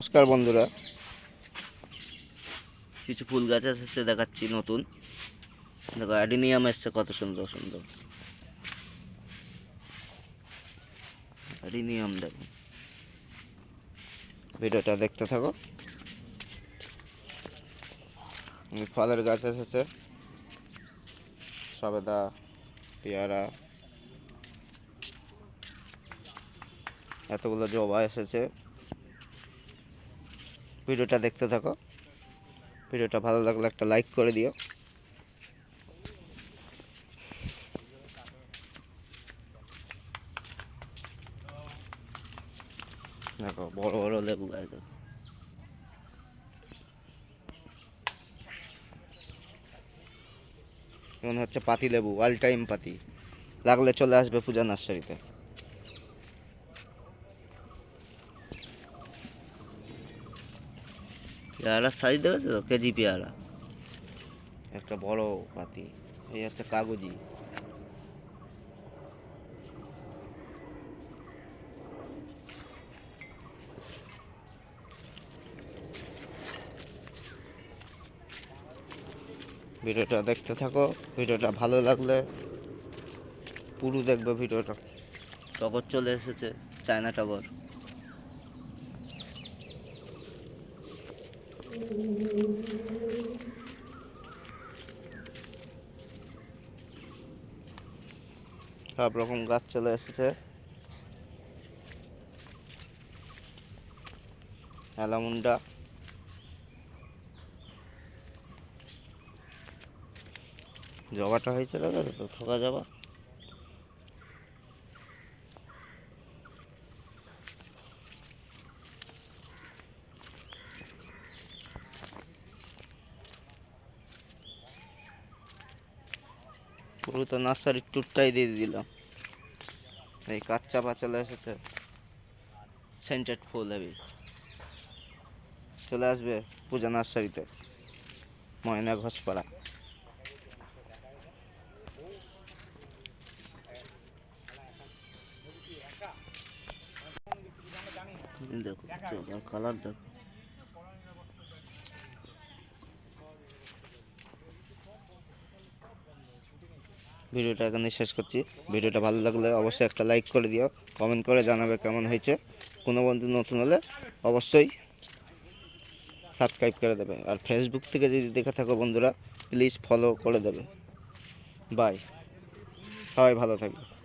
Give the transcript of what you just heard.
নমস্কার বন্ধুরা। কিছু ফুল গাছ এসেছে দেখাচ্ছি নতুন। দেখো অ্যাডিনিয়াম এসছে কত সুন্দর সুন্দর। অ্যাডিনিয়াম দেখো। ভিডিওটা দেখতে থাকো। ফলের গাছ এসেছে। সবেদা পেয়ারা। এতগুলো জবা এসেছে। ভিডিওটা দেখতে থাকো। ভিডিওটা ভালো লাগলে একটা লাইক করে দিও। দেখো, বড় বড় লেবু গাছ দেখো। মনে হচ্ছে পাতি লেবু অল টাইম পাতি। লাগলে চলে আসবে পূজা নার্সারিতে। পেয়ারার সাইজ দেখেছ তো? কেজি পেয়ারা। একটা বড় পাতি এই হচ্ছে কাগজি। ভিডিওটা দেখতে থাকো ভিডিওটা ভালো লাগলে পুরো দেখবে ভিডিওটা। টগর চলে এসেছে চায়না টগর। সব রকম গাছ চলে এসেছে। অ্যালামুন্ডা। জবাটা হয়েছে দাদা? তো থোকা জবা পুরো তো নার্সারির ট্যুরটাই দিয়ে দিলাম। এই কাচ্চা পা এসেছে। সেন্টেড ফুল হেবি চলে আসবে পূজা নার্সারিতে, ময়না ঘোষপাড়া। দেখো কালার দেখো। ভিডিওটা এখানে শেষ করছি। ভিডিওটা ভালো লাগলে অবশ্যই একটা লাইক করে দিও কমেন্ট করে জানাবে কেমন হয়েছে। কোনো বন্ধু নতুন হলে অবশ্যই সাবস্ক্রাইব করে দেবে। আর ফেসবুক থেকে যদি দেখে থাকো বন্ধুরা প্লিজ ফলো করে দেবে। বাই সবাই ভালো থাকবে।